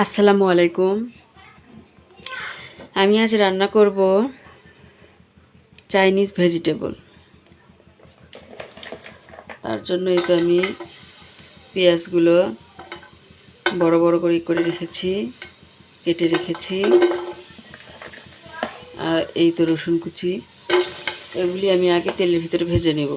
আসসালামু আলাইকুম। আমি আজ রান্না করব চাইনিজ ভেজিটেবল। তার জন্য এই তো আমি পেঁয়াজগুলো বড় বড় করে করে রেখেছি, কেটে রেখেছি। আর এই তো রসুন কুচি, এগুলি আমি আগে তেলের ভিতরে ভেজে নেব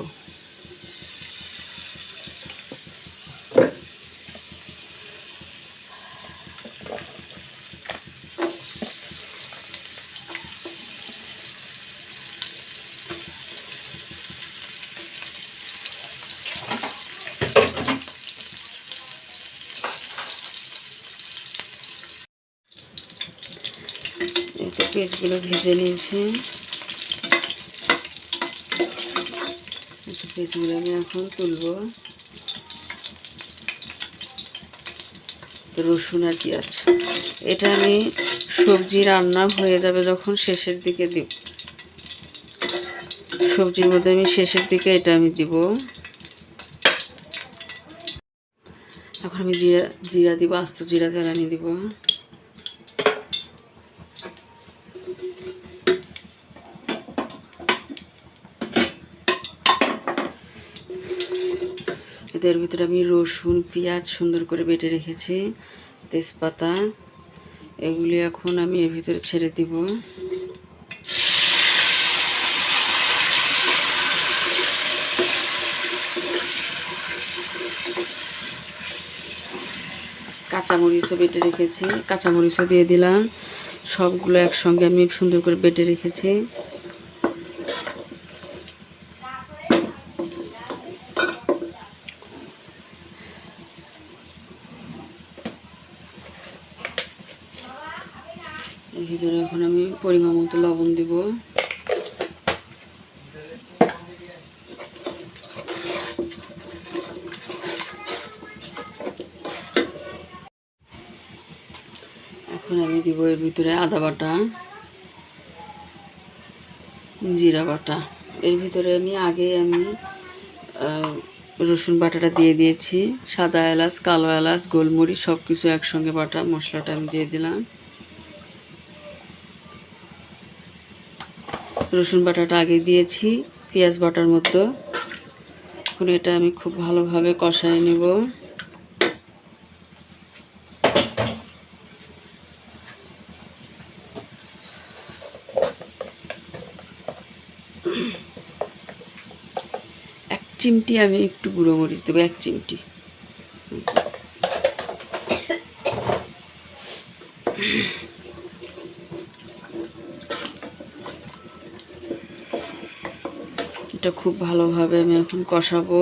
এই তো পেঁয়াজগুলো ভেজে নিয়েছি। তো পেঁয়াজগুলো আমি এখন তুলবো। রসুন আর পেঁয়াজ। এটা আমি সবজি রান্না হয়ে যাবে যখন শেষের দিকে দিব। সবজির মধ্যে আমি শেষের দিকে এটা আমি দিব। এখন আমি জিরা জিরা দিব, আস্ত জিরা তেলানি দিব। এদের ভিতরে আমি রসুন, পেঁয়াজ সুন্দর করে বেটে রেখেছি, তেজপাতা। এগুলি এখন আমি এর ভিতরে ছেড়ে দিব। কাঁচামরিচও বেটে রেখেছি, কাঁচামরিচও দিয়ে দিলাম। সবগুলো একসঙ্গে আমি সুন্দর করে বেটে রেখেছি। ভিতরে এখন আমি পরিমাণ মতো লবণ দিব। এখন আমি দিব এর ভিতরে আদা বাটা, জিরা বাটা। এর ভিতরে আমি আগে আমি রসুন বাটাটা দিয়ে দিয়েছি, সাদা এলাচ, কালো এলাচ, গোলমরিচ সব কিছু একসঙ্গে বাটা মশলাটা আমি দিয়ে দিলাম। রসুন বাটাটা আগে দিয়েছি, পেঁয়াজ বাটার মতো। এখন এটা আমি খুব ভালোভাবে কষায় নেব। এক চিমটি আমি একটু গুঁড়ো মরিচ দেবো, এক চিমটি। এটা খুব ভালোভাবে আমি এখন কষাবো।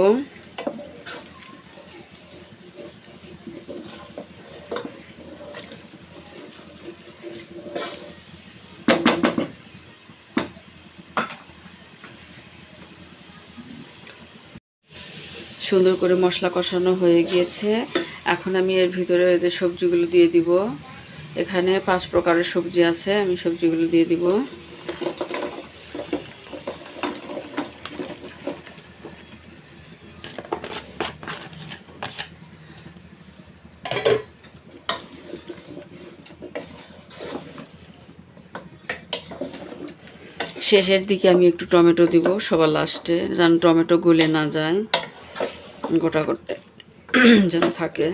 সুন্দর করে মশলা কষানো হয়ে গিয়েছে। এখন আমি এর ভিতরে এদের সবজিগুলো দিয়ে দিব, এখানে পাঁচ প্রকারের সবজি আছে, আমি সবজিগুলো দিয়ে দিব। শেষের দিকে আমি একটু টমেটো দিব, সবার লাস্টে। যেন টমেটো গলে না যায় গোটা করতে, যেন থাকে।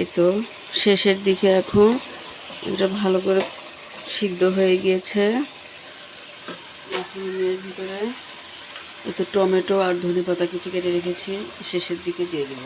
এই তো শেষের দিকে এখন। এটা ভালো করে সিদ্ধ হয়ে গিয়েছে। এর ভিতরে একটু টমেটো আর ধনে পাতা কিছু কেটে রেখেছি শেষের দিকে দিয়ে দেব।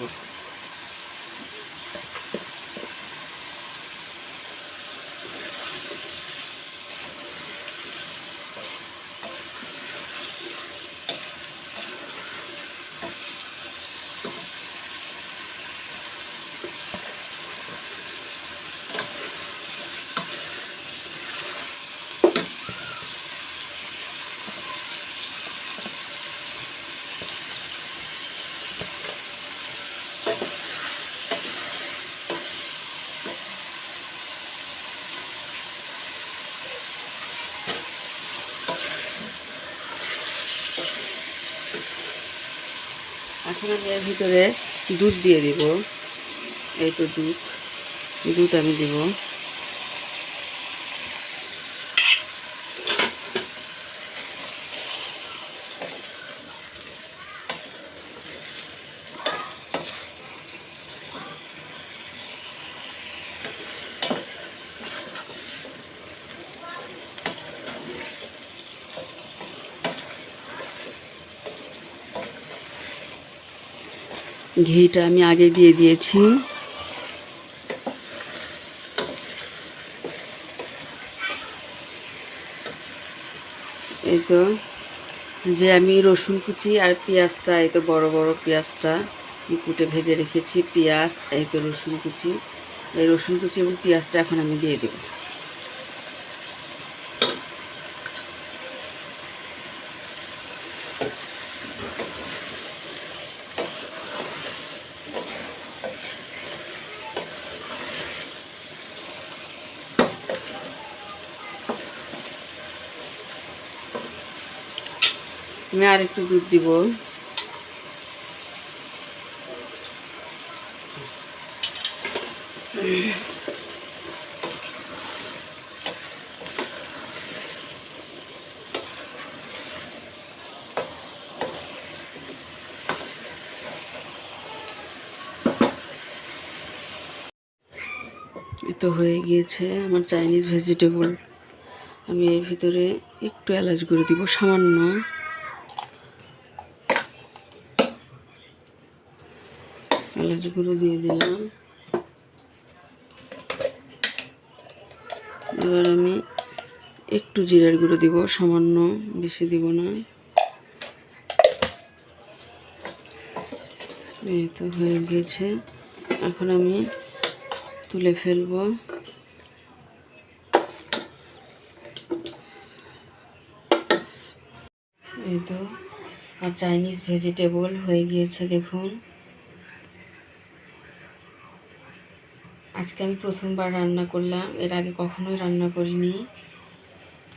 এখন আমি এর ভিতরে দুধ দিয়ে দিব। এই তো দুধ। দুধ আমি দিব। ঘিটা আমি আগে দিয়ে দিয়েছি। এই তো, যে আমি রসুন কুচি আর পেঁয়াজটা, এই তো বড় বড় পেঁয়াজটা কুটে ভেজে রেখেছি, পেঁয়াজ, এই তো রসুন কুচি। এই রসুন কুচি এবং পেঁয়াজটা এখন আমি দিয়ে দেব। আমি আর একটু দুধ দিব। তো হয়ে গিয়েছে আমার চাইনিজ ভেজিটেবল। আমি এর ভিতরে একটু এলাচ গুঁড়ো দিব, সামান্য। গুঁড়ো দিয়ে দিলাম। এবার আমি একটু জিরার গুঁড়ো দিব, সামান্য বেশি দিব না। এই তো হয়ে গিয়েছে। এখন আমি তুলে ফেলব। এই তো, আর চাইনিজ ভেজিটেবল হয়ে গিয়েছে, দেখুন। আজকে আমি প্রথমবার রান্না করলাম। এর আগে কখনোই রান্না করিনি।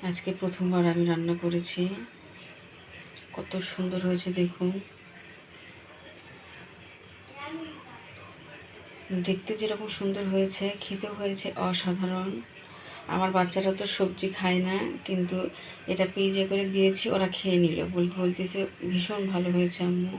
আজকে প্রথমবার আমি রান্না করেছি। কত সুন্দর হয়েছে দেখুন। দেখতে যেরকম সুন্দর হয়েছে, খেতেও হয়েছে অসাধারণ। আমার বাচ্চারা তো সবজি খায় না, কিন্তু এটা পেজে করে দিয়েছি, ওরা খেয়ে নিল। বলতেছে, ভীষণ ভালো হয়েছে আম্মু।